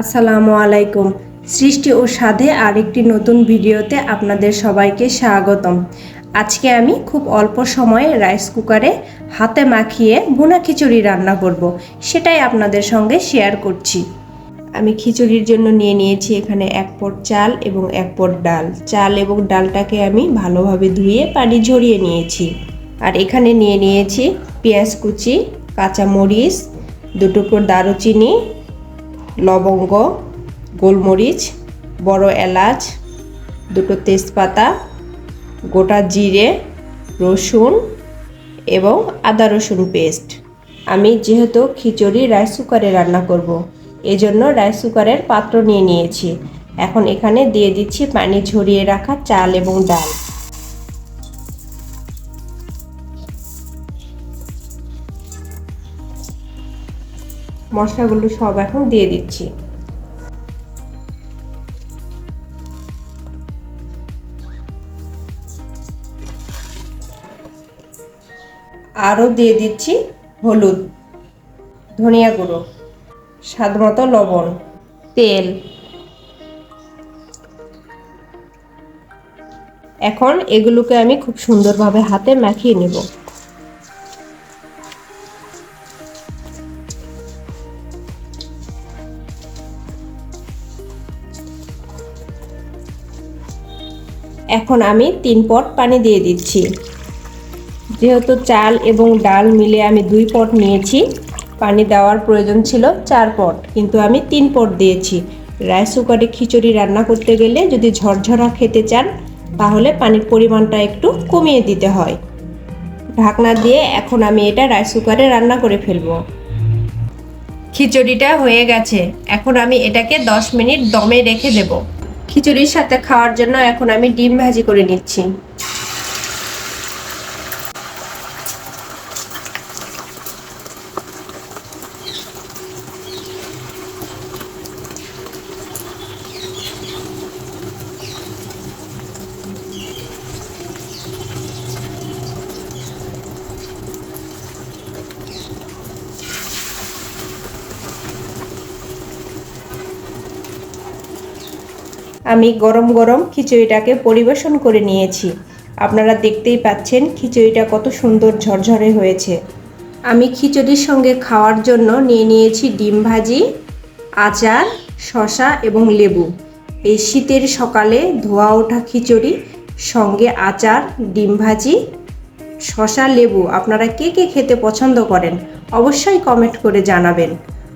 আসসালামু আলাইকুম। সৃষ্টি ও সাধে আরেকটি নতুন ভিডিওতে আপনাদের সবাইকে স্বাগতম। আজকে আমি খুব অল্প সময়ে রাইস কুকারে হাতে মাখিয়ে ভুনা খিচুড়ি রান্না করব, সেটাই আপনাদের সঙ্গে শেয়ার করছি। আমি খিচুড়ির জন্য নিয়ে নিয়েছি এখানে এক পট চাল এবং এক পট ডাল। চাল এবং ডালটাকে আমি ভালোভাবে ধুয়ে পানি ঝরিয়ে নিয়েছি। আর এখানে নিয়ে নিয়েছি পেঁয়াজ কুচি, কাঁচামরিচ, দুটুকরো দারুচিনি লবঙ্গ, গোলমরিচ, বড় এলাচ, দুটো তেজপাতা, গোটা জিরে, রসুন এবং আদা রসুন পেস্ট আমি যেহেতু খিচুড়ি রাইস কুকারে রান্না করব। এজন্য রাইস কুকারের পাত্র নিয়ে নিয়েছি এখন এখানে দিয়ে দিচ্ছি পানি ঝরিয়ে রাখা চাল এবং ডাল মশলাগুলো সব এখন দিয়ে দিচ্ছি। আরও দিয়ে দিচ্ছি হলুদ, ধনিয়া গুঁড়ো, স্বাদ মতো লবণ, তেল। এখন এগুলোকে আমি খুব সুন্দরভাবে হাতে মাখিয়ে নেব। এখন আমি তিন পট পানি দিয়ে দিচ্ছি। যেহেতু চাল এবং ডাল মিলে আমি দুই পট নিয়েছি, পানি দেওয়ার প্রয়োজন ছিল চার পট, কিন্তু আমি তিন পট দিয়েছি। রাইস কুকারে খিচুড়ি রান্না করতে গেলে যদি ঝরঝরা খেতে চান, তাহলে পানির পরিমাণটা একটু কমিয়ে দিতে হয়। ঢাকনা দিয়ে এখন আমি এটা রাইস কুকারে রান্না করে ফেলব। খিচুড়িটা হয়ে গেছে। এখন আমি এটাকে দশ মিনিট দমে রেখে দেব। খিচুড়ির সাথে খাওয়ার জন্য এখন আমি ডিম ভাজি করে নিচ্ছি। আমি গরম গরম খিচুড়িটাকে পরিবেশন করে নিয়েছি। আপনারা দেখতেই পাচ্ছেন খিচুড়িটা কত সুন্দর ঝরঝরে হয়েছে। আমি খিচুড়ির সঙ্গে খাওয়ার জন্য নিয়ে নিয়েছি ডিম ভাজি, আচার শশা এবং লেবু। এই শীতের সকালে ধোয়া ওঠা খিচুড়ি, সঙ্গে আচার, ডিম ভাজি শশা লেবু আপনারা কে কে খেতে পছন্দ করেন অবশ্যই কমেন্ট করে জানাবেন।